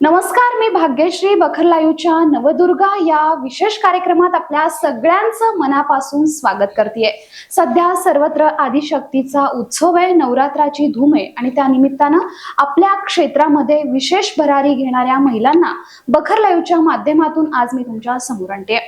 नमस्कार मी भाग्यश्री बखरलायूच्या नवदुर्गा या विशेष कार्यक्रमात आपल्या सगळ्यांचं मनापासून स्वागत करते सध्या सर्वत्र आदिशक्तीचा उत्सव आहे नवरात्राची धूम आहे आणि त्या निमित्तानं आपल्या क्षेत्रामध्ये विशेष भरारी घेणाऱ्या महिलांना बखरलायूच्या माध्यमातून आज मी तुमच्यासमोर आणते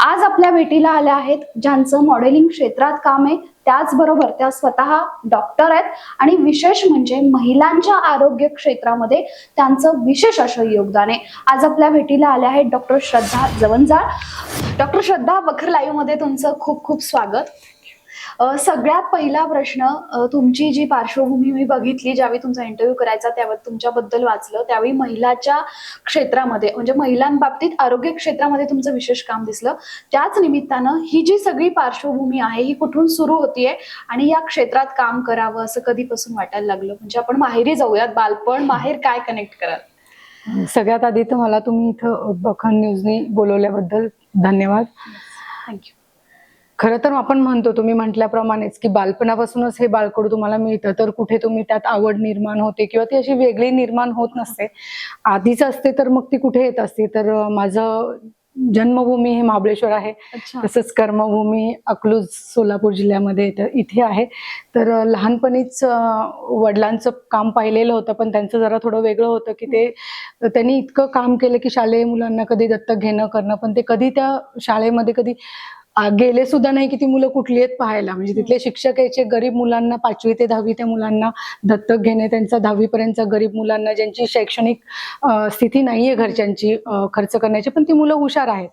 आज आपल्या भेटीला आल्या आहेत ज्यांचं मॉडेलिंग क्षेत्रात काम आहे त्याचबरोबर त्या स्वतः डॉक्टर आहेत. आणि विशेष म्हणजे महिलांच्या आरोग्य क्षेत्रामध्ये त्यांचं विशेष असं योगदान आहे. आज आपल्या भेटीला आल्या आहेत डॉक्टर श्रद्धा जवंजाळ. डॉक्टर श्रद्धा बखर लाईव्हमध्ये तुमचं खूप खूप स्वागत. सगळ्यात पहिला प्रश्न तुमची जी पार्श्वभूमी मी बघितली ज्यावेळी तुमचा इंटरव्ह्यू करायचा त्यावेळी तुमच्याबद्दल वाचलं त्यावेळी महिलाच्या क्षेत्रामध्ये म्हणजे महिलांबाबतीत आरोग्य क्षेत्रामध्ये तुमचं विशेष काम दिसलं. त्याच निमित्तानं ही जी सगळी पार्श्वभूमी आहे ही कुठून सुरू होतीये आणि या क्षेत्रात काम करावं असं कधीपासून वाटायला लागलं? म्हणजे आपण माहेरी जाऊयात बालपण माहेर काय कनेक्ट कराल? सगळ्यात आधी तर मला तुम्ही इथं बखन न्यूजनी बोलवल्याबद्दल धन्यवाद. थँक्यू खरं तर आपण म्हणतो तुम्ही म्हटल्याप्रमाणेच की बालपणापासूनच हे बालकडू तुम्हाला मिळतं तर कुठे तुम्ही त्यात आवड निर्माण होते किंवा ती अशी वेगळी निर्माण होत नसते. आधीच असते तर मग ती कुठे येत असते. तर माझं जन्मभूमी हे महाबळेश्वर आहे. तसंच कर्मभूमी अकलूज सोलापूर जिल्ह्यामध्ये इथे आहे. तर लहानपणीच वडिलांचं काम पाहिलेलं होतं पण त्यांचं जरा थोडं वेगळं होतं की ते त्यांनी इतकं काम केलं की शालेय मुलांना कधी दत्तक घेणं करणं पण ते कधी त्या शाळेमध्ये कधी गेले सुद्धा नाही की ती मुलं कुठली आहेत पाहायला. म्हणजे तिथले शिक्षक यायचे गरीब मुलांना पाचवी ते दहावी त्या मुलांना दत्तक घेणे त्यांचा दहावीपर्यंत गरीब मुलांना ज्यांची शैक्षणिक स्थिती नाहीये घरच्यांची खर्च करण्याची पण ती मुलं हुशार आहेत.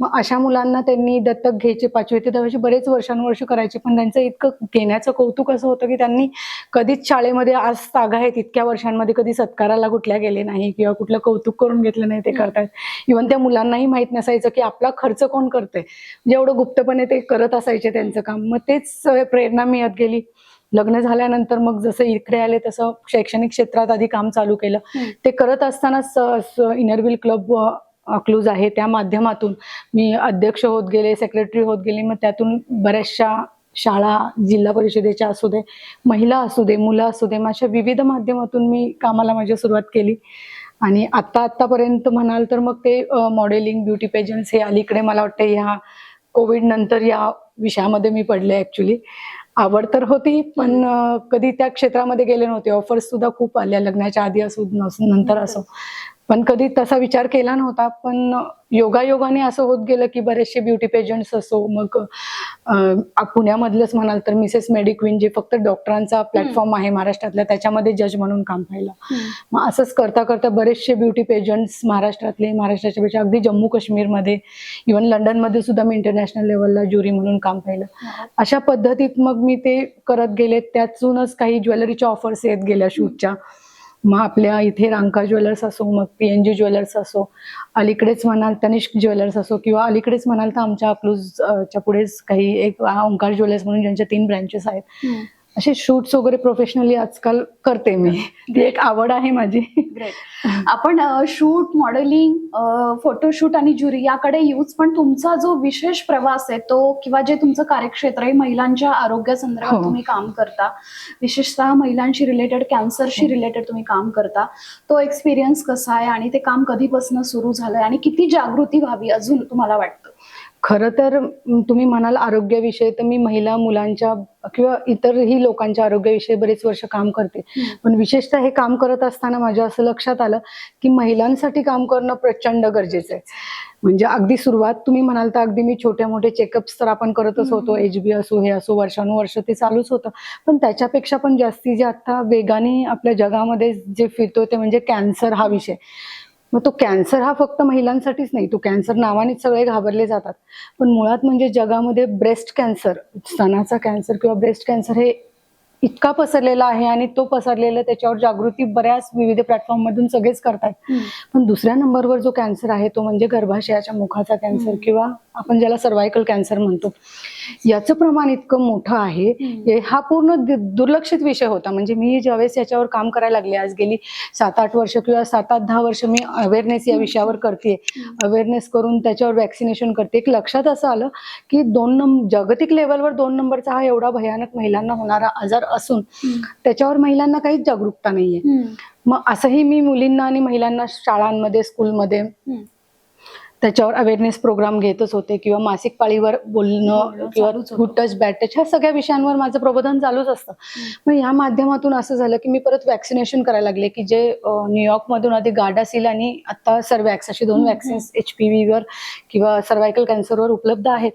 मग अशा मुलांना त्यांनी दत्तक घ्यायचे पाचवी ते दहावीचे बरेच वर्षानुवर्ष करायचे पण त्यांचं इतकं घेण्याचं कौतुक असं होतं की त्यांनी कधीच शाळेमध्ये आज तागा आहेत इतक्या वर्षांमध्ये कधी सत्काराला कुठल्या गेले नाही किंवा कुठलं कौतुक करून घेतलं नाही ते करतायत. इव्हन त्या मुलांनाही माहीत नसायचं की आपला खर्च कोण करतंय. म्हणजे एवढं गुप्तपणे ते करत असायचे त्यांचं काम. मग तेच प्रेरणा मिळत गेली. लग्न झाल्यानंतर मग जसं इकडे आले तसं शैक्षणिक क्षेत्रात आधी काम चालू केलं. ते करत असतानाच इनरव्हील क्लब क्लूज आहे त्या माध्यमातून मी अध्यक्ष होत गेले सेक्रेटरी होत गेले मग त्यातून बऱ्याचशा शाळा जिल्हा परिषदेच्या असू दे महिला असू दे मुलं असू दे माझ्या विविध माध्यमातून मी कामाला माझी सुरुवात केली. आणि आत्ता आत्तापर्यंत म्हणाल तर मग ते मॉडेलिंग ब्युटी पेजन्स हे अलीकडे मला वाटतं ह्या कोविड नंतर या विषयामध्ये मी पडले ऍक्च्युली आवड तर होती पण कधी त्या क्षेत्रामध्ये गेले नव्हते. ऑफर्स सुद्धा खूप आल्या लग्नाच्या आधी असो नंतर असो. पण कधी तसा विचार केला नव्हता पण योगायोगाने असं होत गेलं की बरेचसे ब्युटी पेजंट्स असो मग पुण्यामधलंच म्हणाल तर मिसेस मेडिक्विन जे फक्त डॉक्टरांचा प्लॅटफॉर्म आहे महाराष्ट्रातला त्याच्यामध्ये जज म्हणून काम पाहिलं. मग असंच करता करता बरेचसे ब्युटी पेजंट्स महाराष्ट्रातले महाराष्ट्राच्या पेक्षा अगदी जम्मू काश्मीरमध्ये इव्हन लंडनमध्ये सुद्धा मी इंटरनॅशनल लेवलला ज्युरी म्हणून काम पाहिलं. अशा पद्धतीत मग मी ते करत गेले. त्यातूनच काही ज्वेलरीच्या ऑफर्स येत गेल्या शूटच्या मग आपल्या इथे रांका ज्वेलर्स असो मग पी एन जी ज्वेलर्स असो अलीकडेच म्हणाल तनिष्क ज्वेलर्स असो किंवा अलीकडेच म्हणाल तर आमच्या अकलूज पुढेच काही एक ओंकार ज्वेलर्स म्हणून ज्यांच्या तीन ब्रँचेस आहेत. असे शूट्स वगैरे प्रोफेशनली आजकाल करते मी. ती एक आवड आहे माझी. आपण शूट मॉडेलिंग फोटोशूट आणि ज्युरी याकडे येऊच पण तुमचा जो विशेष प्रवास आहे तो किंवा जे तुमचं कार्यक्षेत्र आहे महिलांच्या आरोग्यासंदर्भात हो. तुम्ही काम करता विशेषतः महिलांशी रिलेटेड कॅन्सरशी रिलेटेड तुम्ही काम करता तो एक्सपिरियन्स कसा आहे आणि ते काम कधीपासून सुरू झालंय आणि किती जागृती व्हावी अजून तुम्हाला वाटतं? खरं तर तुम्ही म्हणाल आरोग्याविषयी तर मी महिला मुलांच्या किंवा इतरही लोकांच्या आरोग्याविषयी बरेच वर्ष काम करते. पण विशेषतः हे काम करत असताना माझ्या असं लक्षात आलं की महिलांसाठी काम करणं प्रचंड गरजेचं आहे. म्हणजे अगदी सुरुवात तुम्ही म्हणाल तर अगदी मी छोटे मोठे चेकअप्स तर आपण करतच होतो. एच बी असो हे असो वर्षानुवर्ष ते चालूच होतं. पण त्याच्यापेक्षा पण जास्ती जे आता वेगाने आपल्या जगामध्ये जे फिरतो ते म्हणजे कॅन्सर हा विषय. मग तो कॅन्सर हा फक्त महिलांसाठीच नाही तो कॅन्सर नावानेच सगळे घाबरले जातात. पण मुळात म्हणजे जगामध्ये ब्रेस्ट कॅन्सर स्तनाचा कॅन्सर किंवा ब्रेस्ट कॅन्सर हे इतका पसरलेला आहे आणि तो पसरलेला त्याच्यावर जागृती बऱ्याच विविध प्लॅटफॉर्म मधून सगळेच करतात. पण दुसऱ्या नंबरवर जो कॅन्सर आहे तो म्हणजे गर्भाशयाच्या मुखाचा कॅन्सर. किंवा आपण ज्याला सर्वायकल कॅन्सर म्हणतो. याचं प्रमाण इतकं मोठं आहे हे पूर्ण दुर्लक्षित विषय होता. म्हणजे मी ज्यावेळेस याच्यावर काम करायला लागले आज गेली सात आठ वर्ष किंवा सात आठ दहा वर्ष मी अवेअरनेस या विषयावर करते अवेअरनेस करून त्याच्यावर वॅक्सिनेशन करते एक लक्षात असं आलं की दोन नंबर जागतिक लेवलवर दोन नंबरचा हा एवढा भयानक महिलांना होणारा आजार असून त्याच्यावर महिलांना काहीच जागरूकता नाहीये. मग असंही मी मुलींना आणि महिलांना शाळांमध्ये स्कूलमध्ये त्याच्यावर अवेअरनेस प्रोग्राम घेतच होते किंवा मासिक पाळीवर बोलणं बोलणं किंवा चालूच होतं. गुड टच बॅड टच ह्या सगळ्या विषयांवर माझं प्रबोधन चालूच असतं. मग ह्या माध्यमातून असं झालं की मी परत वॅक्सिनेशन करायला लागले की जे अं, न्यूयॉर्क मधून आधी गार्डासिल आणि आता सर्वॅक्स अशी दोन वॅक्सिन्स एच पी व्हीवर किंवा सर्वायकल कॅन्सरवर उपलब्ध आहेत.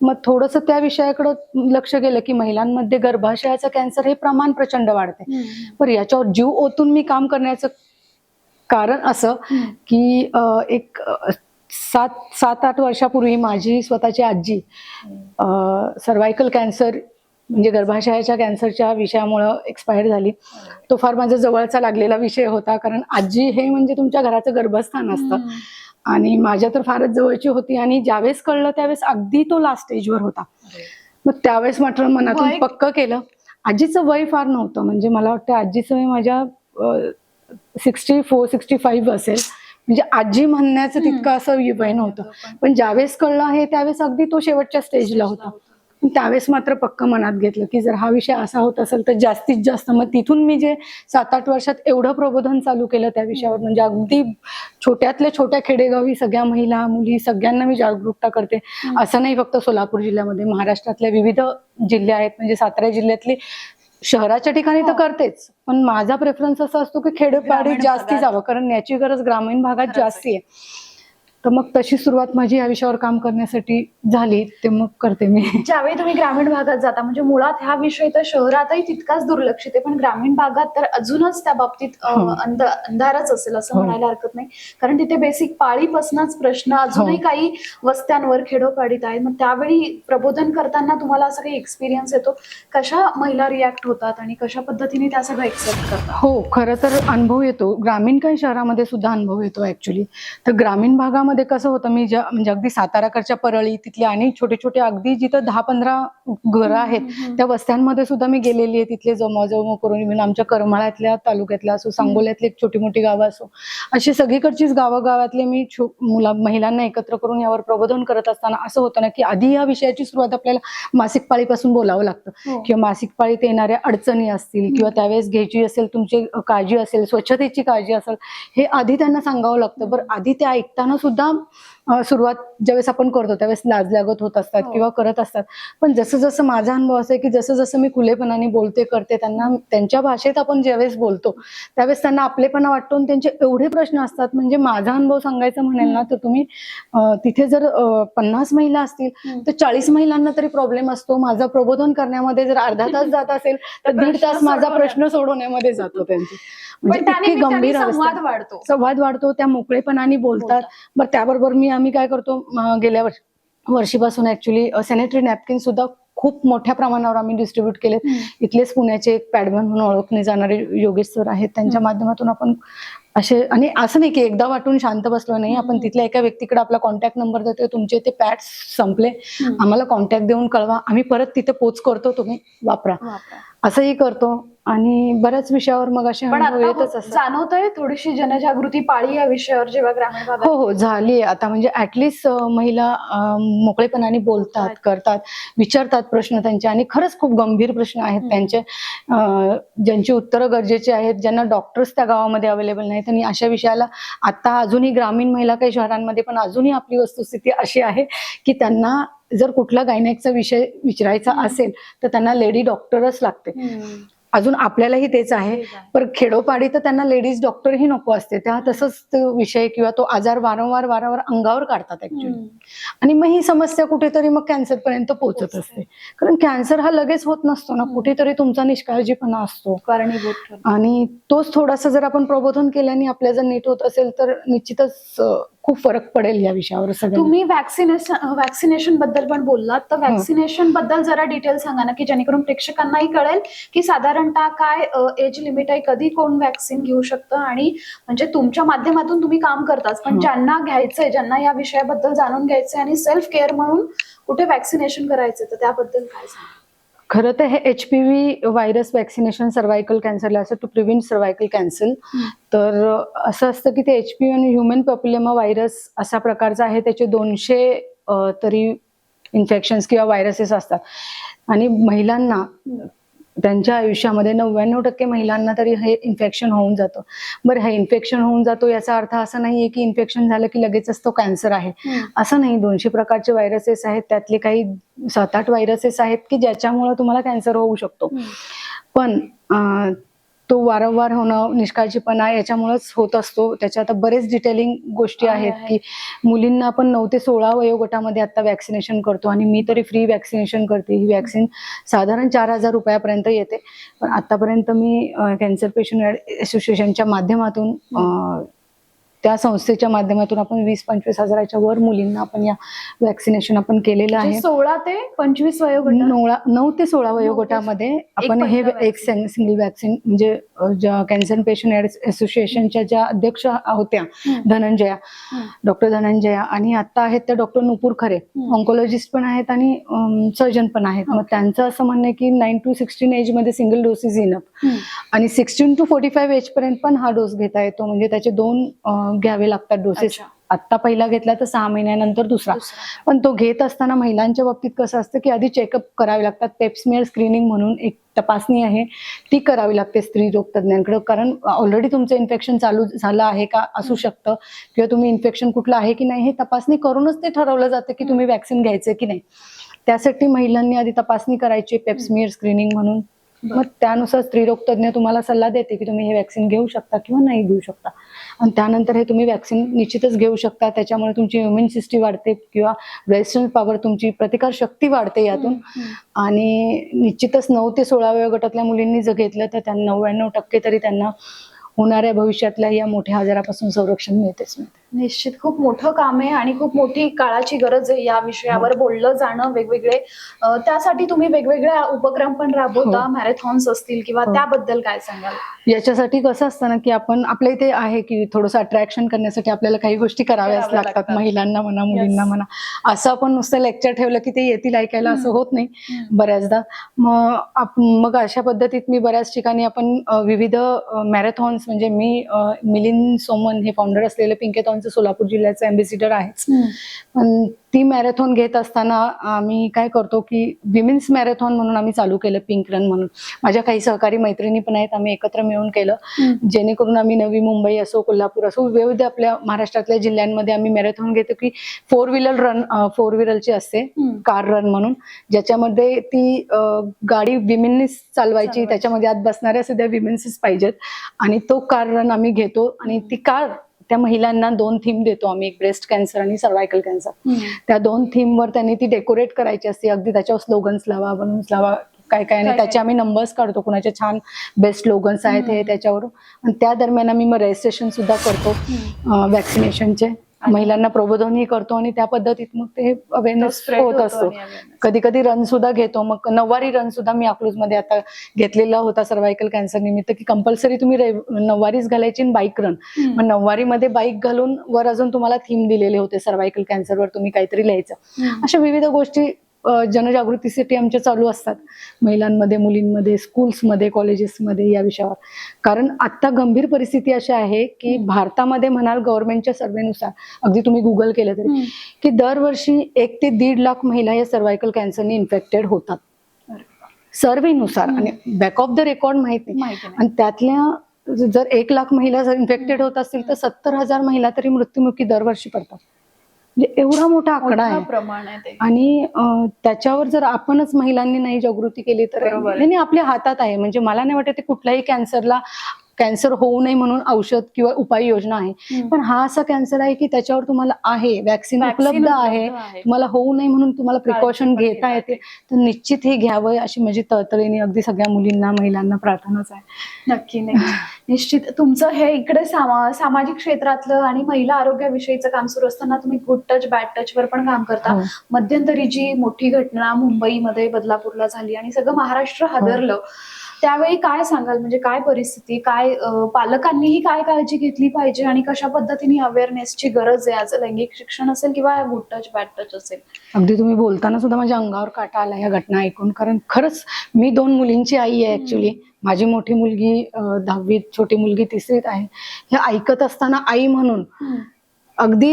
मग थोडंसं त्या विषयाकडे लक्ष गेलं की महिलांमध्ये गर्भाशयाचं कॅन्सर हे प्रमाण प्रचंड वाढते पण याच्यावर जीव ओतून मी काम करण्याचं कारण असं की एक सात सात आठ वर्षापूर्वी माझी स्वतःची आजी सर्वायकल कॅन्सर म्हणजे गर्भाशयाच्या कॅन्सरच्या विषयामुळं एक्सपायर झाली. तो फार माझ्या जवळचा लागलेला विषय होता कारण आजी हे म्हणजे तुमच्या घराचं गर्भस्थान असतं. आणि माझ्या तर फारच जवळची होती आणि ज्यावेळेस कळलं त्यावेळेस अगदी तो लास्ट स्टेजवर होता. मग त्यावेळेस मात्र? मनातून पक्क केलं. आजीचं वय फार नव्हतं म्हणजे मला वाटतं आजीचं वय माझ्या सिक्स्टी फोर सिक्स्टी फाईव्ह असेल. म्हणजे आजी म्हणण्याचं तितकं असं वय नव्हतं. पण ज्यावेळेस कळलं आहे त्यावेळेस अगदी तो शेवटच्या स्टेजला होता. त्यावेळेस मात्र पक्क मनात घेतलं की जर हा विषय असा होत असेल तर जास्तीत जास्त मग तिथून मी जे सात आठ वर्षात एवढं प्रबोधन चालू केलं त्या विषयावर म्हणजे अगदी छोट्यातल्या छोट्या खेडेगावी सगळ्या महिला मुली सगळ्यांना मी जागरूकता करते. असं नाही फक्त सोलापूर जिल्ह्यामध्ये महाराष्ट्रातल्या विविध जिल्हे आहेत. म्हणजे सातारा जिल्ह्यातली शहराच्या ठिकाणी तर हो. करतेच पण माझा प्रेफरन्स असा असतो की खेडेपाडी ग्रामीण जास्ती. जावं कारण याची गरज ग्रामीण भागात. जास्ती आहे तर मग तशी सुरुवात माझी या विषयावर काम करण्यासाठी झाली ते मग करते मी. ज्यावेळी तुम्ही ग्रामीण भागात जाता म्हणजे मुळात हा विषय तर शहरातही तितकाच दुर्लक्षित आहे पण ग्रामीण भागात तर अजूनच त्या बाबतीत हो. अंध अंधारच असेल असं हो. म्हणायला हरकत नाही. कारण तिथे बेसिक पाळीपासूनच प्रश्न अजूनही हो. काही वस्त्यांवर खेडोपाडीत आहेत. मग त्यावेळी प्रबोधन करताना तुम्हाला असा काही एक्सपिरियन्स येतो? कशा महिला रिॲक्ट होतात आणि कशा पद्धतीने त्या सगळं एक्सेप्ट करतात? हो खरं तर अनुभव येतो. ग्रामीण काही शहरामध्ये सुद्धा अनुभव येतो ऍक्च्युली तर ग्रामीण भागामध्ये कसं होतं मी ज्या म्हणजे अगदी साताराकडच्या परळी तिथले आणि छोटे छोटे अगदी जिथं दहा पंधरा घरं आहेत त्या वस्त्यांमध्ये सुद्धा मी गेलेली आहे. तिथले जमाजम करून इव्हन आमच्या करमाळ्यातल्या तालुक्यातल्या असो सांगोल्यातली एक छोटी मोठी गावं असो अशी सगळीकडचीच गावागावातले मी मुला महिलांना एकत्र करून यावर प्रबोधन करत असताना असं होतं ना की आधी या विषयाची सुरुवात आपल्याला मासिक पाळीपासून बोलावं लागतं. हो. किंवा मासिक पाळीत येणाऱ्या अडचणी असतील किंवा त्यावेळेस घ्यायची असेल तुमची काळजी असेल स्वच्छतेची काळजी असेल हे आधी त्यांना सांगावं लागतं. बरं आधी ते ऐकताना सुद्धा अं, सुरुवात ज्यावेळेस आपण करतो त्यावेळेस लाज लागत होत असतात हो. किंवा करत असतात पण जसं जसं माझा अनुभव असा आहे की जसं जसं मी खुलेपणाने बोलते करते त्यांना त्यांच्या भाषेत आपण ज्यावेळेस बोलतो त्यावेळेस त्यांना आपलेपणा वाटतो आणि त्यांचे एवढे प्रश्न असतात म्हणजे माझा अनुभव सांगायचा म्हणेल ना तर तुम्ही तिथे जर पन्नास महिला असतील. तर चाळीस महिलांना तरी प्रॉब्लेम असतो माझा प्रबोधन करण्यामध्ये जर अर्धा तास जात असेल तर दीड तास माझा. प्रश्न सोडवण्यामध्ये जातो त्यांचे म्हणजे गंभीर संवाद वाढतो संवाद वाढतो त्या मोकळेपणाने बोलतात बोलतात. बरं त्याबरोबर मी आम्ही काय करतो गेल्या वर्ष वर्षीपासून ऍक्च्युली सॅनिटरी नॅपकिन सुद्धा खूप मोठ्या प्रमाणावर आम्ही डिस्ट्रीब्युट केले इथलेच पुण्याचे एक पॅडमन म्हणून ओळखले जाणारे योगेश सर आहेत. त्यांच्या माध्यमातून आपण असे आणि असं नाही की एकदा वाटून शांत बसलो नाही. आपण. तिथल्या एका व्यक्तीकडे आपला कॉन्टॅक्ट नंबर देतोय तुमचे ते पॅड्स संपले. आम्हाला कॉन्टॅक्ट देऊन कळवा. आम्ही परत तिथे पोच करतो तुम्ही वापरा. असंही करतो. आणि बऱ्याच विषयावर मग असे पण अनुभव येतच आता असतात जाणवतंय थोडीशी जनजागृती पाळी या विषयावर जेव्हा ग्रामीण भागात हो हो झाली आता म्हणजे ऍटलिस्ट महिला अं, मोकळेपणाने बोलतात. करतात विचारतात प्रश्न त्यांचे. आणि खरंच खूप गंभीर प्रश्न आहेत हम्म. त्यांचे. अं, ज्यांची उत्तरं गरजेची आहेत ज्यांना डॉक्टर्स त्या गावामध्ये अवेलेबल नाहीत. आणि अशा विषयाला आता अजूनही ग्रामीण महिला काही शहरांमध्ये पण अजूनही आपली वस्तुस्थिती अशी आहे की त्यांना जर कुठला गायनेकचा विषय विचारायचा. असेल तर त्यांना लेडी डॉक्टरच लागते. अजून आपल्यालाही तेच आहे. पण खेडोपाडी तर त्यांना लेडीज डॉक्टरही नको असते त्या तसंच तो विषय किंवा तो आजार वारंवार वारंवार अंगावर काढतात ऍक्च्युली. आणि मग ही समस्या कुठेतरी मग कॅन्सर पर्यंत पोहोचत. असते कारण कॅन्सर हा लगेच होत नसतो ना. कुठेतरी तुमचा निष्काळजीपणा असतो कारणीभूत. आणि तोच थोडासा जर आपण प्रबोधन केल्याने आपल्या जर नीट होत असेल तर निश्चितच खूप फरक पडेल या विषयावर सगळ्या तुम्ही वॅक्सिनेशन वॅक्सिनेशनबद्दल पण बोललात. तर वॅक्सिनेशनबद्दल जरा डिटेल सांगा ना की जेणेकरून प्रेक्षकांनाही कळेल की साधारणतः काय एज लिमिट आहे कधी कोण वॅक्सिन घेऊ शकतं आणि म्हणजे तुमच्या माध्यमातून तुम्ही काम करताच. पण. ज्यांना घ्यायचंय ज्यांना या विषयाबद्दल जाणून घ्यायचंय आणि सेल्फ केअर म्हणून कुठे वॅक्सिनेशन करायचं तर त्याबद्दल काय सांगा? खरं तर हे H P V virus vaccination cervical कॅन्सरला असं टू प्रिव्हेंट सर्वायकल कॅन्सर तर असं असतं की ते एच पी आणि ह्युमन पॉप्युलेमा व्हायरस असा प्रकारचा आहे त्याचे दोनशे तरी इन्फेक्शन्स किंवा व्हायरसेस असतात. आणि महिलांना त्यांच्या आयुष्यामध्ये नव्याण्णव टक्के महिलांना तरी हे इन्फेक्शन होऊन जातं. बरं हे इन्फेक्शन होऊन जातो याचा अर्थ असा नाहीये की इन्फेक्शन झालं की लगेचच तो कॅन्सर आहे. असं नाही. दोनशे प्रकारचे व्हायरसेस आहेत. त्यातले काही सात आठ व्हायरसेस आहेत की ज्याच्यामुळे तुम्हाला कॅन्सर होऊ शकतो. पण तो वारंवार होणं निष्काळजीपणा याच्यामुळेच होत असतो. त्याच्या आता बरेच डिटेलिंग गोष्टी आहे, आहेत आहे. की मुलींना आपण नऊ ते सोळा वयोगटामध्ये आता वॅक्सिनेशन करतो आणि मी तरी फ्री वॅक्सिनेशन करते. ही वॅक्सिन साधारण चार हजार रुपयापर्यंत येते. पण आतापर्यंत मी कॅन्सर पेशंट असोसिएशनच्या माध्यमातून त्या संस्थेच्या माध्यमातून आपण वीस पंचवीस हजाराच्या वर मुलींना आपण या वॅक्सिनेशन आपण केलेलं आहे म्हणजे सोळा ते पंचवीस वयोगट नऊ ते सोळा वयोगटामध्ये आपण हे एक. सिंगल वॅक्सिन म्हणजे कॅन्सर पेशंट असोसिएशनच्या ज्या अध्यक्ष होत्या. धनंजया. डॉक्टर धनंजया आणि आता आहेत त्या डॉक्टर नुपूर खरे. ऑन्कोलॉजिस्ट पण आहेत आणि सर्जन पण आहेत मग. त्यांचं असं म्हणणं आहे की नाईन टू सिक्स्टीन एजमध्ये सिंगल डोस इज इनफ. आणि sixteen to forty five age पर्यंत पण हा डोस घेता येतो म्हणजे त्याचे दोन अ, घ्यावे लागतात डोसेस. आत्ता पहिला घेतला तर सहा महिन्यानंतर दुसरा. पण तो घेत असताना महिलांच्या बाबतीत कसं असतं की आधी चेकअप करावे लागतात. पेप्समियर स्क्रीनिंग म्हणून एक तपासणी आहे. ती करावी लागते स्त्री रोग तज्ञांकडे कारण ऑलरेडी तुमचं इन्फेक्शन चालू झालं आहे का? असू शकतं. किंवा तुम्ही इन्फेक्शन कुठलं आहे की नाही हे तपासणी करूनच ते ठरवलं जातं की तुम्ही वॅक्सिन घ्यायचं की नाही. त्यासाठी महिलांनी आधी तपासणी करायची. पेप्समियर स्क्रीनिंग म्हणून. मग त्यानुसार स्त्रीरोग तज्ञ तुम्हाला सल्ला देते की तुम्ही हे वॅक्सिन घेऊ शकता किंवा नाही घेऊ शकता. आणि त्यानंतर हे तुम्ही वॅक्सिन निश्चितच घेऊ शकता. त्याच्यामुळे तुमची इम्युन सिस्टम वाढते किंवा रेजिस्टन्स पॉवर तुमची प्रतिकार शक्ती वाढते यातून. आणि निश्चितच नऊ ते सोळा वयोगटातल्या मुलींनी जर घेतलं तर त्यांना नव्याण्णव टक्के तरी त्यांना होणाऱ्या भविष्यातल्या या मोठ्या आजारापासून संरक्षण मिळतेच मिळते. निश्चित. खूप मोठं काम आहे आणि खूप मोठी काळाची गरज आहे या विषयावर बोललं जाणं वेगवेगळे. त्यासाठी तुम्ही वेगवेगळ्या उपक्रम पण राबवता. हो. मॅरेथॉन्स असतील किंवा हो. त्याबद्दल काय सांगाल? याच्यासाठी कसं असतं ना की आपण आपल्या इथे आहे की थोडंसं अट्रॅक्शन करण्यासाठी आपल्याला काही गोष्टी कराव्याच कराव्या लागतात. महिलांना म्हणा मुलींना. म्हणा असं आपण नुसतं लेक्चर ठेवलं की ते येतील ऐकायला असं. होत नाही. बऱ्याचदा मग मग अशा पद्धतीत मी बऱ्याच ठिकाणी आपण विविध मॅरेथॉन्स म्हणजे मी मिलिंद सोमन हे फाउंडर असलेलं पिंकेथॉनचं सोलापूर जिल्ह्याचं अँबेसिडर आहेच पण ती मॅरेथॉन घेत असताना आम्ही काय करतो की विमेन्स मॅरेथॉन म्हणून आम्ही चालू केलं पिंक रन म्हणून माझ्या काही सहकारी मैत्रिणी पण आहेत आम्ही एकत्र मिळून केलं. जेणेकरून आम्ही नवी मुंबई असो कोल्हापूर असो विविध आपल्या महाराष्ट्रातल्या जिल्ह्यांमध्ये आम्ही मॅरेथॉन घेतो की फोर व्हीलर रन फोर व्हीलरची असते. कार रन म्हणून ज्याच्यामध्ये ती गाडी विमेननीच चालवायची. त्याच्यामध्ये आत बसणाऱ्या सुद्धा विमेन्सच पाहिजेत आणि तो कार रन आम्ही घेतो आणि ती कार त्या महिलांना दोन थीम देतो आम्ही एक ब्रेस्ट कॅन्सर आणि सर्वायकल कॅन्सर. त्या दोन थीमवर त्यांनी ती डेकोरेट करायची असते. अगदी त्याच्यावर स्लोगन्स लावा बलून्स लावा काय काय काय त्याचे आम्ही नंबर्स काढतो. कुणाचे छान बेस्ट स्लोगन्स आहेत हे. त्याच्यावर आणि त्या दरम्यान आम्ही मग रजिस्ट्रेशन सुद्धा करतो. वॅक्सिनेशनचे महिलांना प्रबोधनही करतो आणि त्या पद्धतीत मग ते अवेअरनेस होत असतो. कधी कधी रन सुद्धा घेतो मग नऊवारी रन सुद्धा मी अकलूजमध्ये आता घेतलेला होता सर्वायकल कॅन्सर निमित्त की कंपल्सरी तुम्ही नऊवारीच घालायची बाईक रन. मग नऊवारी मध्ये बाईक घालून वर अजून तुम्हाला थीम दिलेले होते सर्वायकल कॅन्सरवर तुम्ही काहीतरी लिहायचं. अशा विविध गोष्टी जनजागृतीसाठी आमच्या चालू असतात. महिलांमध्ये मुलींमध्ये स्कूल्समध्ये कॉलेजेसमध्ये या विषयावर. कारण आता गंभीर परिस्थिती अशी आहे की भारतामध्ये म्हणाल गव्हर्नमेंटच्या सर्वेनुसार अगदी तुम्ही गुगल केलं तरी. की दरवर्षी एक ते दीड लाख महिला या सर्वायकल कॅन्सरने इन्फेक्टेड होतात. सर्वेनुसार. आणि बॅक ऑफ द रेकॉर्ड माहीत. आणि त्यातल्या जर एक लाख महिला जर इन्फेक्टेड होत असतील तर सत्तर हजार महिला तरी मृत्युमुखी दरवर्षी पडतात. म्हणजे एवढा मोठा आकडा मोठं आहे. प्रमाण आहे ते. आणि अं, त्याच्यावर जर आपणच महिलांनी नाही जागृती केली तर बरोबर आहे. नाही नाही, आपल्या हातात आहे. म्हणजे मला नाही वाटत ते कुठल्याही कॅन्सरला कॅन्सर होऊ नये म्हणून औषध किंवा उपाययोजना आहे. पण हा असा कॅन्सर आहे की त्याच्यावर तुम्हाला आहे वॅक्सिन उपलब्ध आहे. तुम्हाला होऊ नये म्हणून तुम्हाला प्रिकॉशन घेता येते. तर निश्चित हे घ्यावं अशी माझी तळतळीने अगदी सगळ्या मुलींना महिलांना प्रार्थनाच आहे. नक्की नाही निश्चित. तुमचं हे इकडे सामा- सामाजिक क्षेत्रातलं आणि महिला आरोग्याविषयीचं काम सुरू असताना तुम्ही गुड टच बॅड टच वर पण काम करता. हो. मध्यंतरी जी मोठी घटना मुंबईमध्ये बदलापूरला झाली आणि सगळं महाराष्ट्र हादरलं त्यावेळी काय सांगाल? म्हणजे काय परिस्थिती? काय पालकांनीही काय काळजी घेतली पाहिजे आणि कशा पद्धतीने अवेअरनेसची गरज आहे? आज लैंगिक शिक्षण असेल किंवा गुड टच बॅड टच असेल? अगदी तुम्ही बोलताना सुद्धा माझ्या अंगावर काटा आला ह्या घटना ऐकून. कारण खरंच मी दोन मुलींची आई आहे ऍक्च्युली माझी मोठी मुलगी दहावीत छोटी मुलगी तिसरीत आहे. हे ऐकत असताना आई म्हणून अगदी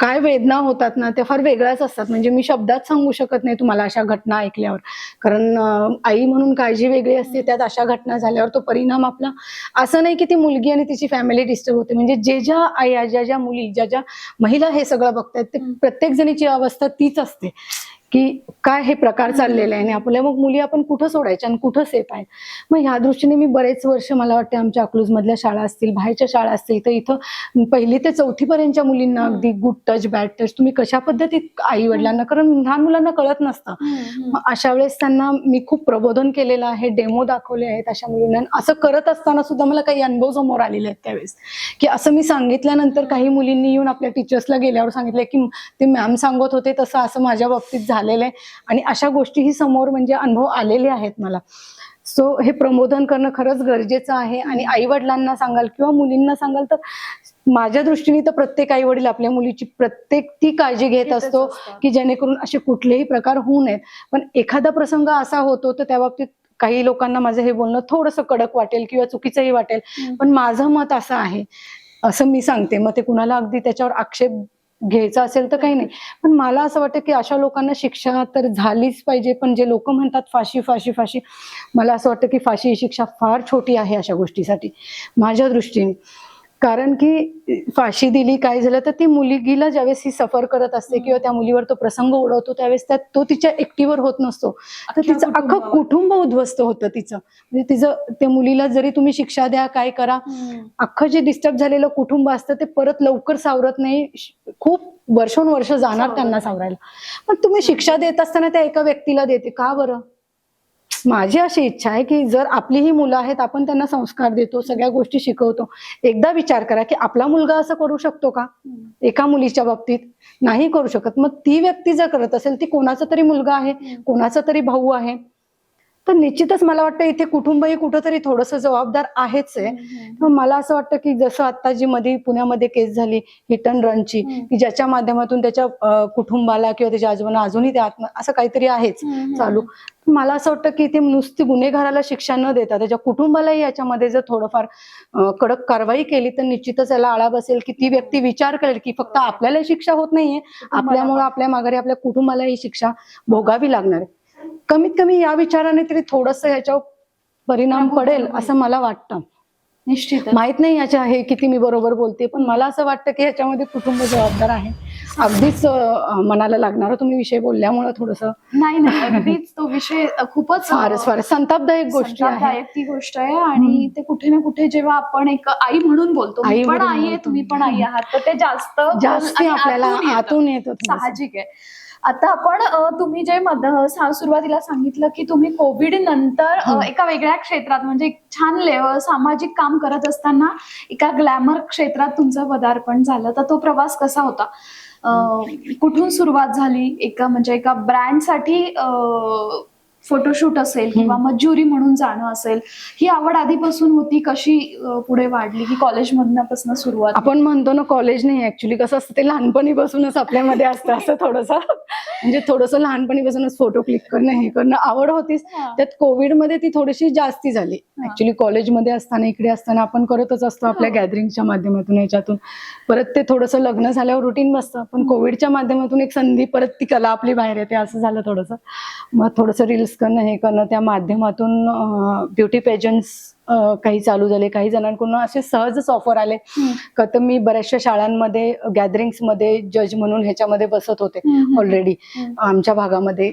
काय वेदना होतात ना त्या फार वेगळ्याच असतात. म्हणजे मी शब्दात सांगू शकत नाही तुम्हाला अशा घटना ऐकल्यावर. कारण आई म्हणून काळजी वेगळी असते त्यात अशा घटना झाल्यावर तो परिणाम आपला असं नाही की ती मुलगी आणि तिची फॅमिली डिस्टर्ब होते. म्हणजे जे ज्या आया ज्या ज्या मुली ज्या ज्या महिला हे सगळं बघतायत ते. प्रत्येक जणीची अवस्था तीच असते. की काय हे प्रकार चाललेले आहे आणि आपल्या मग मुली आपण कुठं सोडायच्या आणि कुठं सेफ आहेत? मग ह्या दृष्टीने मी बरेच वर्ष मला वाटते आमच्या अकलूज मधल्या शाळा असतील बाहेरच्या शाळा असतील तर इथं पहिली ते चौथी पर्यंतच्या मुलींना. अगदी गुड टच बॅड टच तुम्ही कशा पद्धतीत आई वडिलांना कारण लहान मुलांना कळत नसतं. अशा वेळेस त्यांना मी खूप प्रबोधन केलेलं आहे डेमो दाखवले आहेत अशा मुलींना. असं करत असताना सुद्धा मला काही अनुभव समोर आलेले आहेत त्यावेळेस. की असं मी सांगितल्यानंतर काही मुलींनी येऊन आपल्या टीचर्सला गेल्यावर सांगितलं की ते मॅम सांगत होते तसं असं माझ्या बाबतीत झालेलं आहे. आणि अशा गोष्टीही समोर म्हणजे अनुभव आलेले आहेत मला. सो हे प्रबोधन करणं खरंच गरजेचं आहे. आणि आई वडिलांना सांगाल किंवा मुलींना सांगाल तर माझ्या दृष्टीने तर प्रत्येक आई वडील आपल्या मुलीची प्रत्येक ती काळजी घेत असतो. की जेणेकरून असे कुठलेही प्रकार होऊ नयेत. पण एखादा प्रसंग असा होतो तर त्या बाबतीत काही लोकांना माझं हे बोलणं थोडंसं कडक वाटेल किंवा चुकीचंही वाटेल. पण माझं मत असं आहे. असं मी सांगते. मग ते कुणाला अगदी त्याच्यावर आक्षेप घ्यायचं असेल तर काही नाही. पण मला असं वाटतं की अशा लोकांना शिक्षा तर झालीच पाहिजे पण जे लोक म्हणतात फाशी फाशी फाशी मला असं वाटतं की फाशी ही शिक्षा फार छोटी आहे अशा गोष्टीसाठी. माझ्या दृष्टीने. कारण की फाशी दिली काय झालं तर ती मुलगीला ज्यावेळेस ही सफर करत असते किंवा त्या मुलीवर तो प्रसंग ओढवतो त्यावेळेस त्यात तो तिच्या एकटीवर होत नसतो. तर तिचं अख्खं. कुटुंब उद्ध्वस्त होतं तिचं. म्हणजे तिचं त्या मुलीला जरी तुम्ही शिक्षा द्या काय करा अख्खं जे डिस्टर्ब झालेलं कुटुंब असतं ते परत लवकर सावरत नाही. खूप वर्षोनवर्ष जाणार सावरत त्यांना. सावरायला. पण तुम्ही शिक्षा देत असताना त्या एका व्यक्तीला देते. का बरं? माझी अशी इच्छा आहे की जर आपली ही मुलं आहेत आपण त्यांना संस्कार देतो सगळ्या गोष्टी शिकवतो. एकदा विचार करा की आपला मुलगा असं करू शकतो का? एका मुलीच्या बाबतीत नाही करू शकत. मग ती व्यक्ती जर करत असेल ती कोणाचा तरी मुलगा आहे कोणाचा तरी भाऊ आहे तर निश्चितच मला वाटतं इथे कुटुंबही कुठंतरी थोडंसं जबाबदार आहेच आहे. मला असं वाटतं की जसं आता जी मध्ये पुण्यामध्ये केस झाली हिट अँड रनची. की ज्याच्या माध्यमातून त्याच्या कुटुंबाला किंवा त्याच्या आजोबांना अजूनही ते आत्म असं काहीतरी आहेच चालू. मला असं वाटतं की ते नुसती गुन्हेगाराला शिक्षा न देता त्याच्या कुटुंबालाही याच्यामध्ये जर थोडंफार कडक कारवाई केली तर निश्चितच याला आळा बसेल की ती व्यक्ती विचार करेल की फक्त आपल्याला शिक्षा होत नाहीये. आपल्यामुळे आपल्या माघारी आपल्या कुटुंबाला ही शिक्षा भोगावी लागणार आहे. कमीत कमी या विचाराने तरी थोडस याच्यावर परिणाम पडेल. असं मला वाटतं. निश्चित माहीत नाही याच्या हे किती मी बरोबर बोलते पण मला असं वाटतं की ह्याच्यामध्ये कुटुंब जबाबदार आहे. अगदीच मनाला लागणारा तुम्ही विषय बोलल्यामुळे थोडस नाही नाही अगदीच तो विषय खूपच फारच फार संतापदायक गोष्टी आहे. ती गोष्ट आहे आणि ते कुठे ना कुठे जेव्हा आपण एक आई म्हणून बोलतो आई पण आई आहे. तुम्ही पण आई आहात तर ते जास्त जास्ती आपल्याला आतून येतं. साहजिक आहे. आता आपण तुम्ही जे सुरुवातीला सांगितलं की तुम्ही कोविड नंतर. एका वेगळ्या क्षेत्रात म्हणजे छान लेवल सामाजिक काम करत असताना एका ग्लॅमर क्षेत्रात तुमचं पदार्पण झालं तर तो प्रवास कसा होता कुठून सुरुवात झाली एका म्हणजे एका ब्रँडसाठी फोटोशूट असेल किंवा मग ज्युरी म्हणून जाणं असेल ही आवड आधीपासून होती कशी पुढे वाढली? की कॉलेज मधल्यापासून सुरुवात आपण म्हणतो ना कॉलेज नाही ऍक्च्युली कसं असतं ते लहानपणीपासूनच आपल्यामध्ये असतं असं थोडंसं. म्हणजे थोडंसं लहानपणीपासूनच फोटो क्लिक करणं हे करणं आवड होतीच. त्यात कोविडमध्ये ती थोडीशी जास्ती झाली. ऍक्च्युली कॉलेजमध्ये असताना इकडे असताना आपण करतच असतो आपल्या. गॅदरिंगच्या माध्यमातून याच्यातून. परत ते थोडंसं लग्न झाल्यावर रुटीन बसतं. पण कोविडच्या माध्यमातून एक संधी परत ती कला आपली बाहेर येते असं झालं थोडंसं. मग थोडंसं रील्स करणं हे करणं त्या माध्यमातून ब्युटी पेजन्स काही चालू झाले काही जणांकडून असे सहजच ऑफर आले. का तर मी बऱ्याचशा शाळांमध्ये गॅदरिंग्समध्ये जज म्हणून ह्याच्यामध्ये बसत होते. ऑलरेडी. आमच्या भागामध्ये.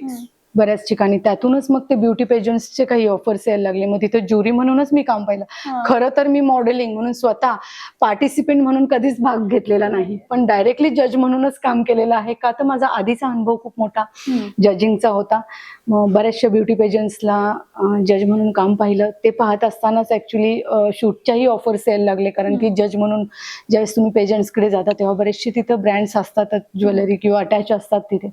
बऱ्याच ठिकाणी. त्यातूनच मग ते ब्युटी पेजंट्सचे काही ऑफर्स यायला लागले. मग तिथे ज्युरी म्हणूनच मी काम पाहिलं. खरं तर मी मॉडेलिंग म्हणून स्वतः पार्टिसिपेंट म्हणून कधीच भाग घेतलेला नाही. पण डायरेक्टली जज म्हणूनच काम केलेलं आहे. का तर माझा आधीचा अनुभव खूप मोठा. जजिंगचा होता. मग बऱ्याचशा ब्युटी पेजंट्सला जज म्हणून काम पाहिलं. ते पाहत असतानाच ऍक्च्युली शूटच्याही ऑफर्स यायला लागले. कारण की जज म्हणून ज्यावेळेस तुम्ही पेजंट्सकडे जाता तेव्हा बरेचसे तिथं ब्रँड्स असतात ज्वेलरी किंवा अटॅच असतात तिथे.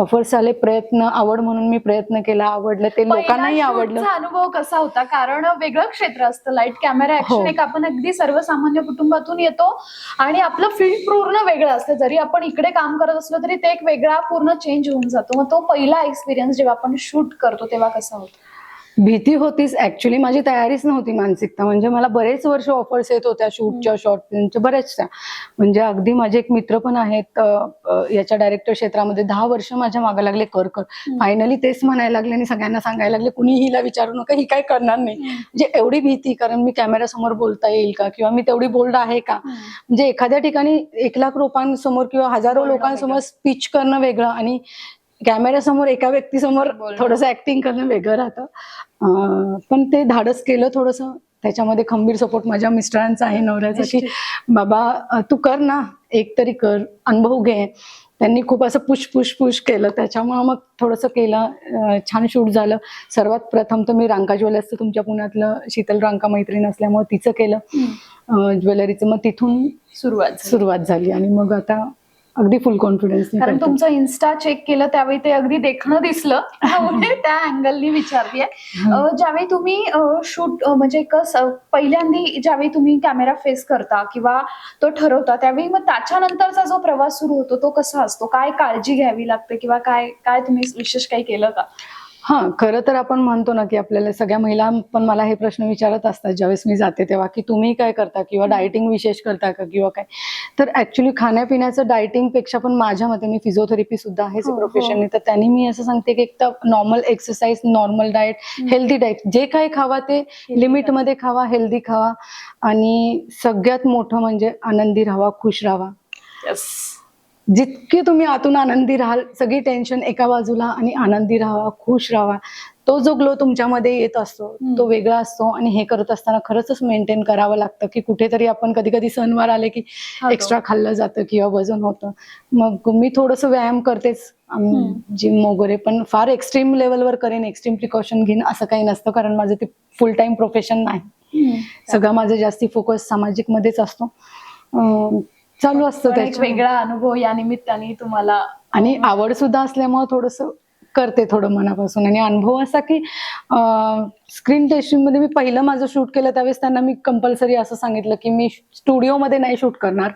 ऑफर्स आले प्रयत्न आवड म्हणून मी प्रयत्न केला आवडलं ते लोकांनाही आवडलं. अनुभव कसा होता? कारण वेगळं क्षेत्र असतं. Light camera action. एक आपण अगदी सर्वसामान्य कुटुंबातून येतो आणि आपलं फील्ड पूर्ण वेगळं असतं. जरी आपण इकडे काम करत असलो तरी ते एक वेगळा पूर्ण चेंज होऊन जातो. मग तो पहिला एक्सपिरियन्स जेव्हा आपण शूट करतो तेव्हा कसा होतो? भीती होतीच ऍक्च्युली माझी तयारीच नव्हती मानसिकता. म्हणजे मला बरेच वर्ष ऑफर्स येत होत्या शूटच्या शॉर्ट फिल्मच्या बऱ्याचशा. म्हणजे अगदी माझे एक मित्र पण आहेत याच्या डायरेक्टर क्षेत्रामध्ये. दहा वर्ष माझ्या मागे लागले कर कर. फायनली तेच म्हणायला लागले आणि सगळ्यांना सांगायला लागले कुणी हिला विचारू नका ही काय करणार नाही. म्हणजे एवढी भीती कारण मी कॅमेऱ्यासमोर बोलता येईल का? किंवा मी तेवढी बोल्ड आहे का? म्हणजे एखाद्या ठिकाणी एक लाख लोकांसमोर किंवा हजारो लोकांसमोर. स्पीच करणं वेगळं आणि कॅमेऱ्यासमोर एका व्यक्तीसमोर. थोडंसं ऍक्टिंग करणं वेगळं राहतं. पण ते धाडस केलं थोडंसं. त्याच्यामध्ये खंबीर सपोर्ट माझ्या मिस्टरांचा आहे नवऱ्याचा की. बाबा तू कर ना. एक तरी कर. अनुभव घे. त्यांनी खूप असं पुश पुश पुश केलं. त्याच्यामुळं मग थोडंसं केलं. छान शूट झालं. सर्वात प्रथम तर मी रांका ज्वेलर्सचं तुमच्या पुण्यातलं शीतल रांका मैत्रीण असल्यामुळे तिचं केलं. ज्वेलरीचं. मग तिथून सुरुवात. सुरुवात झाली. आणि मग आता अगदी फुल कॉन्फिडन्स कारण तुमचं इन्स्टा चेक केलं त्यावेळी ते अगदी देखणं दिसलं. त्यामुळे त्या अँगलनी विचारतीये अं, ज्यावेळी तुम्ही शूट म्हणजे कसं पहिल्यांदी ज्यावेळी तुम्ही कॅमेरा फेस करता किंवा तो ठरवता त्यावेळी मग त्याच्यानंतरचा जो प्रवास सुरू होतो तो कसा असतो? काय काळजी घ्यावी लागते किंवा काय काय तुम्ही विशेष काही केलं का? हा खरं तर आपण म्हणतो ना की आपल्याला सगळ्या महिला पण मला हे प्रश्न विचारत असतात ज्यावेळेस मी जाते तेव्हा की तुम्ही काय करता किंवा डायटिंग विशेष करता का किंवा काय? तर ऍक्च्युली खाण्यापिण्याचं डायटिंगपेक्षा पण माझ्या मते मी फिजिओथेरपी सुद्धा आहेच हो, हो. प्रोफेशन तर त्यांनी मी असं सांगते की एक तर normal exercise normal diet healthy diet जे काही खावा ते लिमिटमध्ये खावा हेल्दी खावा. आणि सगळ्यात मोठं म्हणजे आनंदी राहावा खुश राहावा. जितके तुम्ही आतून आनंदी राहाल सगळी टेन्शन एका बाजूला आणि आनंदी राहावा खुश राहावा तो जो ग्लो तुमच्यामध्ये येत असतो. तो वेगळा असतो आणि हे करत असताना खरंच मेंटेन करावं लागतं की कुठेतरी आपण कधी कधी सणवार आले की. एक्स्ट्रा खाल्लं जातं किंवा वजन होतं मग मी थोडंसं व्यायाम करतेच. जिम वगैरे पण फार एक्स्ट्रीम लेवलवर करेन एक्स्ट्रीम प्रिकॉशन घेईन असं काही नसतं कारण माझं ते फुल टाइम प्रोफेशन नाही सगळं माझं जास्ती फोकस सामाजिक मध्येच असतो चालू असतं पण एक त्याच्या वेगळा अनुभव या निमित्ताने तुम्हाला आणि आवड सुद्धा असल्यामुळे थोडस करते थोडं मनापासून. आणि अनुभव असा की स्क्रीन टेस्टिंगमध्ये मी पहिलं माझं शूट केलं त्यावेळेस त्यांना मी कंपल्सरी असं सांगितलं की मी स्टुडिओमध्ये नाही शूट करणार.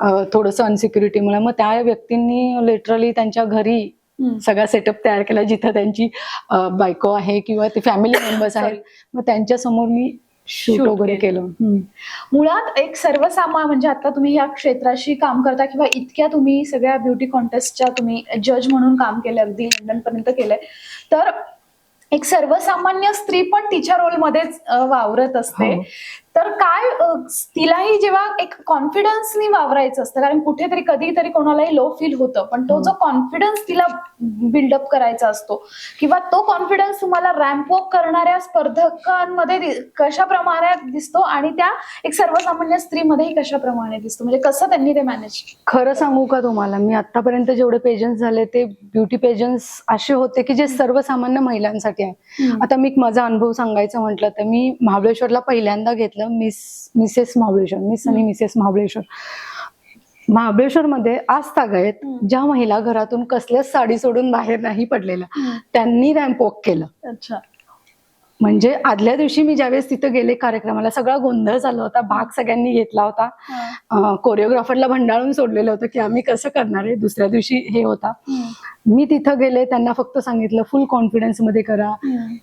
अं, थोडंसं अनसिक्युरिटीमुळे मग त्या व्यक्तींनी लिटरली त्यांच्या घरी हम्म. सगळा सेटअप तयार केला जिथं त्यांची अं, बायको आहे किंवा ते फॅमिली मेंबर्स आहेत. मग त्यांच्यासमोर मी शूट वगैरे केलं. मुळात एक सर्वसामान्य म्हणजे आता तुम्ही या क्षेत्राशी काम करता किंवा इतक्या तुम्ही सगळ्या ब्युटी कॉन्टेस्टच्या तुम्ही जज म्हणून काम केलं अगदी लंडन पर्यंत केलंय तर एक सर्वसामान्य स्त्री पण तिच्या रोलमध्येच वावरत असते हो. तर काय तिलाही जेव्हा एक कॉन्फिडन्सनी वावरायचं असतं कारण कुठेतरी कधीतरी कोणालाही लो फील होतं पण तो. जो कॉन्फिडन्स तिला बिल्डअप करायचा असतो किंवा तो कॉन्फिडन्स तुम्हाला रॅम्प वॉक करणाऱ्या स्पर्धकांमध्ये दि- कशा प्रमाणात दिसतो आणि त्या एक सर्वसामान्य स्त्रीमध्येही कशा प्रमाणे दिसतो? म्हणजे कसं त्यांनी ते मॅनेज खरं सांगू का तुम्हाला? मी आतापर्यंत जेवढे पेजन्स झाले ते ब्युटी पेजन्स असे होते की जे सर्वसामान्य महिलांसाठी आहे. आता मी एक माझा अनुभव सांगायचं म्हटलं तर मी महाबळेश्वरला पहिल्यांदा घेतलं. मिस मिसेस महाबळेश्वर मिस आणि. मिसेस महाबळेश्वर. महाबळेश्वरमध्ये आज तागायत हम्म. ज्या महिला घरातून कसल्याच साडी सोडून बाहेर नाही पडलेल्या. त्यांनी रॅम्प वॉक केलं. अच्छा. म्हणजे आदल्या दिवशी मी ज्यावेळेस तिथं गेले कार्यक्रमाला सगळा गोंधळ झाला होता भाग सगळ्यांनी घेतला होता. कोरिओग्राफरला भंडाळून सोडलेलं होतं की आम्ही कसं करणार आहे दुसऱ्या दिवशी हे होता. मी तिथं गेले त्यांना फक्त सांगितलं फुल कॉन्फिडन्समध्ये करा.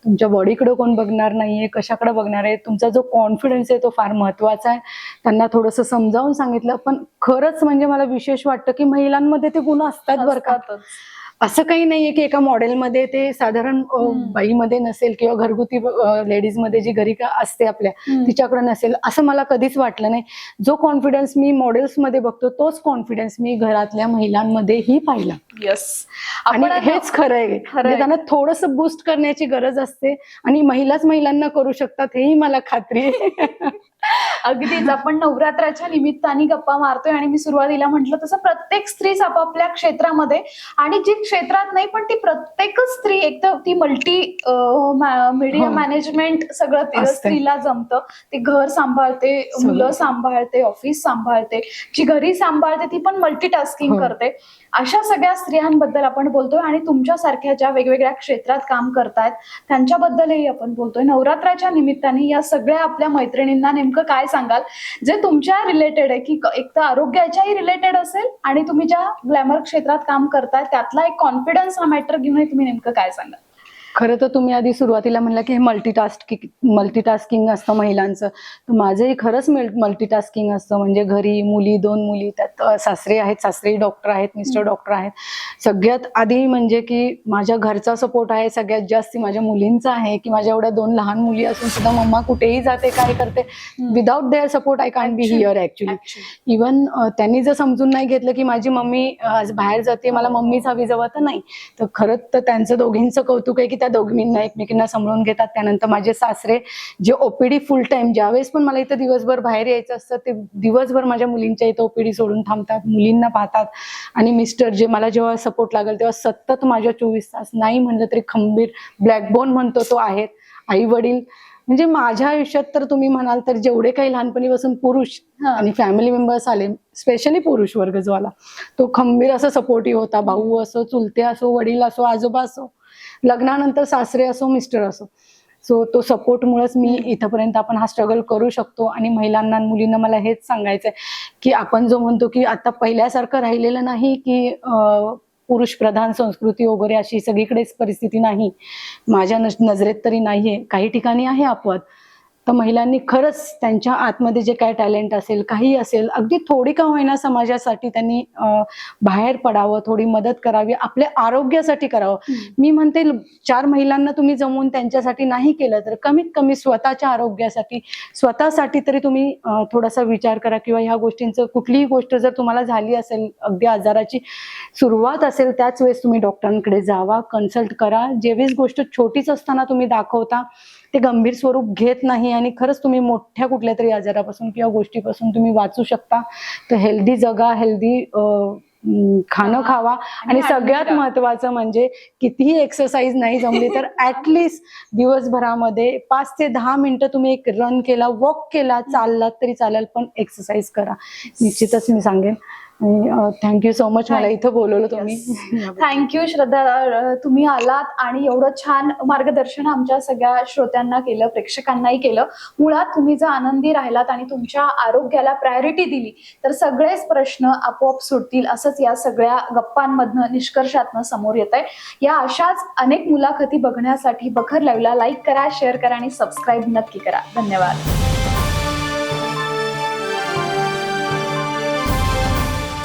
तुमच्या बॉडीकडे कोण बघणार नाहीये कशाकडे बघणार आहे? तुमचा जो कॉन्फिडन्स आहे तो फार महत्त्वाचा आहे. त्यांना थोडंसं समजावून सांगितलं पण खरंच म्हणजे मला विशेष वाटतं की महिलांमध्ये ते गुण असतात बरं का. असं काही नाहीये की एका मॉडेलमध्ये ते साधारण. बाईमध्ये नसेल किंवा घरगुती लेडीजमध्ये जी घरी का असते आपल्या तिच्याकडे नसेल असं मला कधीच वाटलं नाही. जो कॉन्फिडन्स मी मॉडेल्समध्ये बघतो तोच कॉन्फिडन्स मी घरातल्या महिलांमध्येही पाहिला. येस आणि हेच खरं आहे. खरं आहे. म्हणजे त्यांना थोडस बूस्ट करण्याची गरज असते आणि महिलाच महिलांना करू शकतात हेही मला खात्री आहे. अगदीच आपण नवरात्राच्या निमित्ताने गप्पा मारतोय आणि मी सुरुवातीला म्हटलं तसं प्रत्येक स्त्री आपापल्या क्षेत्रामध्ये आणि जी क्षेत्रात नाही पण ती प्रत्येकच स्त्री एक तर ती मल्टी मीडिया. मॅनेजमेंट सगळं. स्त्रीला जमतं ते घर सांभाळते. मुलं सांभाळते ऑफिस सांभाळते जी घरी सांभाळते ती पण मल्टीटास्किंग हो. करते अशा सगळ्या स्त्रियांबद्दल आपण बोलतोय आणि तुमच्यासारख्या ज्या वेगवेगळ्या क्षेत्रात काम करतायत त्यांच्याबद्दलही आपण बोलतोय नवरात्राच्या निमित्ताने या सगळ्या आपल्या मैत्रिणींना नेमकं काय सांगाल? जे तुमच्या रिलेटेड आहे की एक तर आरोग्याच्याही रिलेटेड असेल आणि तुम्ही ज्या ग्लॅमर क्षेत्रात काम करताय त्यातला एक कॉन्फिडन्स हा मॅटर घेऊन तुम्ही नेमकं काय सांगाल? खरं तर तुम्ही आधी सुरुवातीला म्हणला की हे मल्टीटास्किंग मल्टीटास्किंग असतं महिलांचं. तर माझंही खरंच मल्टीटास्किंग असतं. म्हणजे घरी मुली दोन मुली त्यात सासरे आहेत सासरे डॉक्टर आहेत मिस्टर डॉक्टर आहेत. सगळ्यात आधी म्हणजे की माझ्या घरचा सपोर्ट आहे सगळ्यात जास्ती माझ्या मुलींचा आहे की माझ्या एवढ्या दोन लहान मुली असून सुद्धा मम्मा कुठेही जाते काय करते without their support I can be. Here actually even त्यांनी जर समजून नाही घेतलं की माझी मम्मी आज बाहेर जाते मला मम्मीच हवी जवळ तर नाही. तर खरंच तर त्यांचं दोघींचं कौतुक आहे की त्या दोघींना एकमेकींना सांभाळून घेतात. त्यानंतर माझे सासरे जे ओपीडी फुल टाइम ज्यावेळेस पण मला इथं दिवसभर बाहेर यायचं असतं ते दिवसभर माझ्या मुलींच्या इथं ओपीडी सोडून थांबतात मुलींना पाहतात. आणि मिस्टर जे मला जेव्हा सपोर्ट लागेल तेव्हा सतत माझ्या चोवीस तास नाही म्हणलं तरी खंबीर ब्लॅकबोन म्हणतो तो आहेत आई वडील म्हणजे माझ्या आयुष्यात तर तुम्ही म्हणाल तर जेवढे काही लहानपणीपासून पुरुष. आणि फॅमिली मेंबर्स आले स्पेशली पुरुष वर्ग जो आला तो खंबीर असं सपोर्टिव्ह होता. भाऊ असो चुलते असो वडील असो आजोबा असो लग्नानंतर सासरे असो मिस्टर असो. सो तो सपोर्टमुळेच मी इथपर्यंत आपण हा स्ट्रगल करू शकतो आणि महिलांना मुलींना मला हेच सांगायचं आहे की आपण जो म्हणतो की आता पहिल्यासारखं राहिलेलं नाही की पुरुष प्रधान संस्कृती वगैरे अशी सगळीकडेच परिस्थिती नाही. माझ्या नज- नजरेत तरी नाहीये. काही ठिकाणी आहे अपवाद. तर महिलांनी खरंच त्यांच्या आतमध्ये जे काय टॅलेंट असेल काही असेल अगदी थोडी का होईना समाजासाठी त्यांनी बाहेर पडावं थोडी मदत करावी आपल्या आरोग्यासाठी करावं. मी म्हणते चार महिलांना तुम्ही जमवून त्यांच्यासाठी नाही केलं तर कमीत कमी स्वतःच्या आरोग्यासाठी स्वतःसाठी तरी तुम्ही थोडासा विचार करा किंवा ह्या गोष्टींचं कुठलीही गोष्ट जर तुम्हाला झाली असेल अगदी आजाराची सुरुवात असेल त्याच वेळेस तुम्ही डॉक्टरांकडे जावा कन्सल्ट करा. जेवीच गोष्ट छोटीच असताना तुम्ही दाखवता ते गंभीर स्वरूप घेत नाही आणि खरंच तुम्ही मोठ्या कुठल्या तरी आजारापासून किंवा गोष्टीपासून तुम्ही वाचू शकता. तर हेल्दी जगा हेल्दी खाणं खावा. आणि सगळ्यात. महत्वाचं म्हणजे कितीही एक्सरसाइज नाही जमली तर ऍटलिस्ट दिवसभरामध्ये पाच ते दहा मिनिटं तुम्ही एक रन केला वॉक केला चाललात तरी चालेल पण एक्सरसाइज करा. निश्चितच मी सांगेन. आणि थँक्यू सो मच मला इथं बोलवलं तुम्ही. Thank you Shraddha. तुम्ही आलात आणि एवढं छान मार्गदर्शन आमच्या सगळ्या श्रोत्यांना केलं प्रेक्षकांनाही केलं. मुळात तुम्ही जर आनंदी राहिलात आणि तुमच्या आरोग्याला प्रायोरिटी दिली तर सगळेच प्रश्न आपोआप सुटतील असंच या सगळ्या गप्पांमधनं निष्कर्षातनं समोर येत आहे या अशाच अनेक मुलाखती बघण्यासाठी बखर लाईव्हला लाईक करा शेअर करा आणि सबस्क्राईब नक्की करा. धन्यवाद.